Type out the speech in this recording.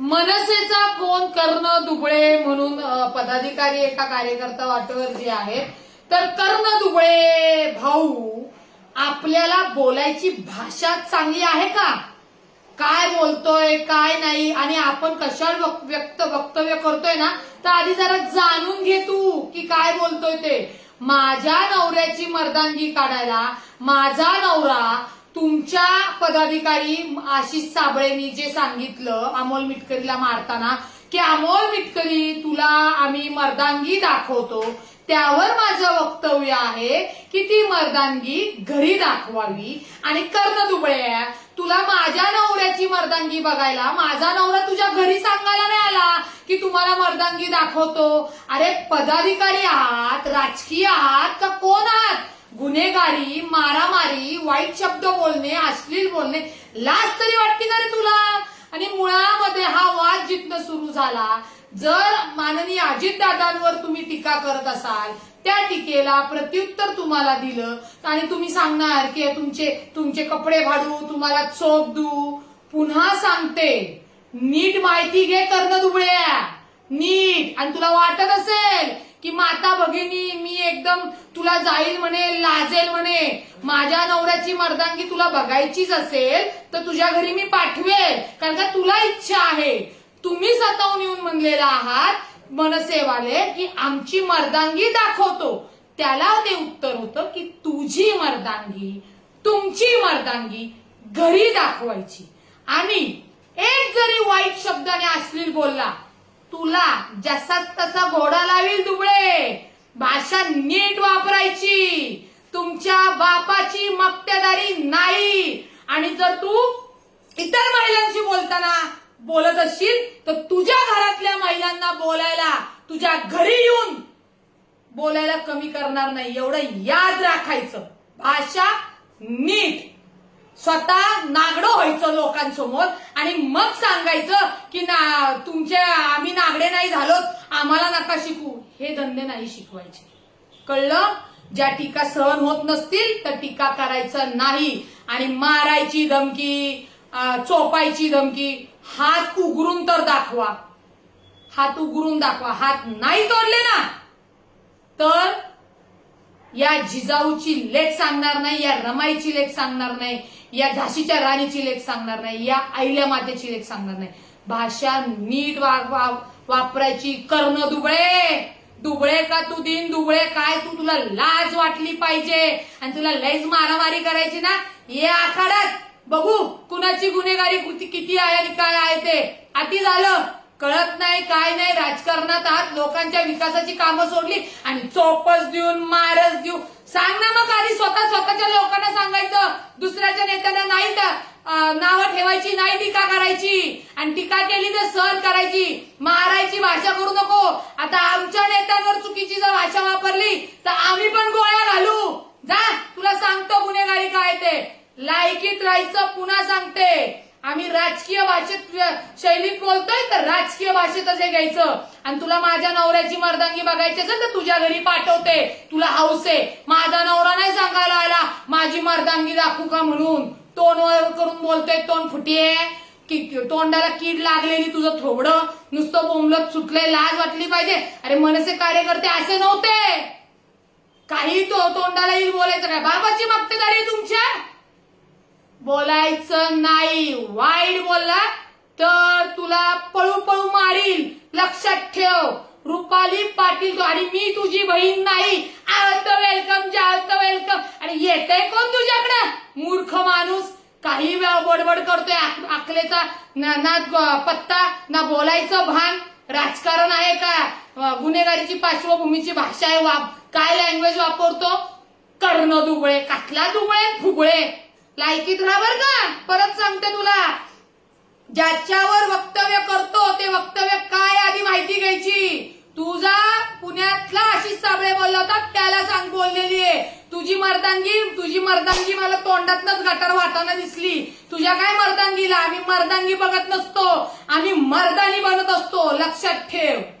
मनसेचा कोण कर्ण दुबळे म्हणून पदाधिकारी एका कार्यकर्ता वाटेवर जे आहेत तर कर्ण दुबळे भाऊ आपल्याला बोलायची भाषा चांगली आहे का? काय बोलतोय काय नाही आणि आपण कशावर व्यक्त वक्तव्य करतोय ना तर आधी जरा जाणून घे तू की काय बोलतोय ते. माझ्या नवऱ्याची मर्दांगी काढायला माझा नवरा तुमच्या पदाधिकारी आशिष साबळेनी जे सांगितलं अमोल मिटकरीला मारताना की अमोल मिटकरी तुला आम्ही मर्दांगी दाखवतो. त्यावर माझं वक्तव्य आहे की ती मर्दांगी घरी दाखवावी. आणि कर्ण दुबळे आहे. तुला माझ्या नवऱ्याची मर्दांगी बघायला माझा नवरा तुझ्या घरी सांगायला नाही आला की तुम्हाला मर्दांगी दाखवतो. अरे पदाधिकारी आहात राजकीय आहात का कोण आहात? गुन्हेगारी मारामारी वाईट शब्द बोलणे अश्लील बोलणे लाच तरी वाटते का रे तुला? आणि मुळामध्ये हा वाद जिथनं सुरू झाला जर माननीय अजितदादांवर तुम्ही टीका करत असाल त्या टीकेला प्रत्युत्तर तुम्हाला दिलं आणि तुम्ही सांगणार की तुमचे तुमचे कपडे भाडू तुम्हाला चोप देऊ. पुन्हा सांगते नीट माहिती घे कर्ण दुबळ्या नीट. आणि तुला वाटत असेल की माता भगिनी मी एकदम तुला जाईल म्हणे लाजेल म्हणे. माझ्या नवऱ्याची मर्दांगी तुला बघायचीच असेल तर तुझ्या घरी मी पाठवेल. कारण का तुला इच्छा आहे. तुम्ही स्वतःहून येऊन म्हणलेला आहात मनसेवाले की आमची मर्दांगी दाखवतो. त्याला ते उत्तर होतं की तुझी मर्दांगी तुमची मर्दांगी घरी दाखवायची. आणि एक जरी वाईट शब्दाने अश्लील बोलला तुला जसाच तसा घोडा लावील दुबळे. भाषा नीट वापरायची. तुमच्या बापाची मक्तेदारी नाही. आणि जर तू इतर महिलांशी बोलताना बोलत असशील तर तुझ्या घरातल्या महिलांना बोलायला तुझ्या घरी येऊन बोलायला कमी करणार नाही. एवढं याद राखायचं. भाषा नीट. स्वतः नागडं व्हायचं लोकांसमोर आणि मग सांगायचं की ना तुमचे आम्ही नागडे नाही झालोत आम्हाला नका शिकू. हे धंदे नाही शिकवायचे. कळलं? ज्या टीका सहन होत नसतील तर टीका करायचं नाही. आणि मारायची धमकी चोपायची धमकी हात उघडून तर दाखवा. हात उघडून दाखवा. हात नाही तोडले ना तर या जिजाऊची लेख सांगणार नाही या रमाईची लेख सांगणार नाही. या झाशीच्या राणीची लेख सांगणार नाही या आईल्या मातेची लेख सांगणार नाही. भाषा नीट वा- वा- वापरायची. कर्ण दुबळे! दुबळे का तू दिन दुबळे? काय तू? तुला लाज वाटली पाहिजे. आणि तुला लयच मारामारी करायची ना? ये आखाड्यात. बघू कुणाची गुन्हेगारी किती- किती आहे आणि काय आहे ते. आधी झालं. कळत नाही काय नाही. राजकारणात आत लोकांच्या विकासाची कामं सोडली आणि चोपच देऊन मारच देऊ सांग ना मग आधी स्वतः स्वतःच्या लोक दुसऱ्याच्या नेत्यांना नाही तर नावं ठेवायची नाही टीका करायची. आणि टीका केली तर सहन करायची. मारायची भाषा करू नको. आता आमच्या नेत्यांवर चुकीची जर भाषा वापरली तर आम्ही पण गोळ्या घालू. जा तुला सांगतो गुन्हेगारी काय ते. लायकीत राहायचं पुन्हा सांगते. आम्ही राजकीय भाषेत शैलीत बोलतोय तर राजकीय भाषेतच हे घ्यायचं. आणि तुला माझ्या नवऱ्याची मर्दांगी बघायची असेल तर तुझ्या घरी पाठवते. तुला हौस आहे. माझा नवरा नाही सांगायला आला. माझी मर्दांगी दाखवू का म्हणून? तोंडवर करून बोलतोय तोंड फुटीये. तोंडाला कीड लागलेली तुझं थोबडं. नुसतं बोंबलत सुटले लाज वाटली पाहिजे. अरे मनसे कार्यकर्ते असे नव्हते. काही तो तोंडाला येईल बोलायचं काय? बाबाची मक्तेदारी तुमच्या बोलायचं नाही. वाईट बोलला तर तुला पळू पळू मारील. लक्षात ठेव. रुपाली पाटील आणि मी तुझी बहीण नाही. आवत वेलकम जावत वेलकम आणि येतंय कोण तुझ्याकडं? मूर्ख माणूस. काही वेळा बडबड करतोय आकलेचा ना ना पत्ता ना बोलायचं भान. राजकारण आहे का? गुन्हेगारीची पार्श्वभूमीची भाषा आहे वाप काय लँग्वेज वापरतो? कर्ण दुबळे काटला दुबळे फुगळे. लायकीत राहा बर का. परत सांगते तुला. ज्याच्यावर वक्तव्य करतो ते वक्तव्य काय आधी माहिती घ्यायची? तुझा पुण्यातला आशिष साबळे बोलला होता त्याला सांग बोललेली आहे. तुझी मर्दांगी तुझी मर्दांगी मला तोंडातनच गटार वाटाना दिसली. तुझ्या काय मर्दांगीला? आम्ही मर्दांगी बघत नसतो. आम्ही मर्दानी बनत असतो. लक्षात ठेव.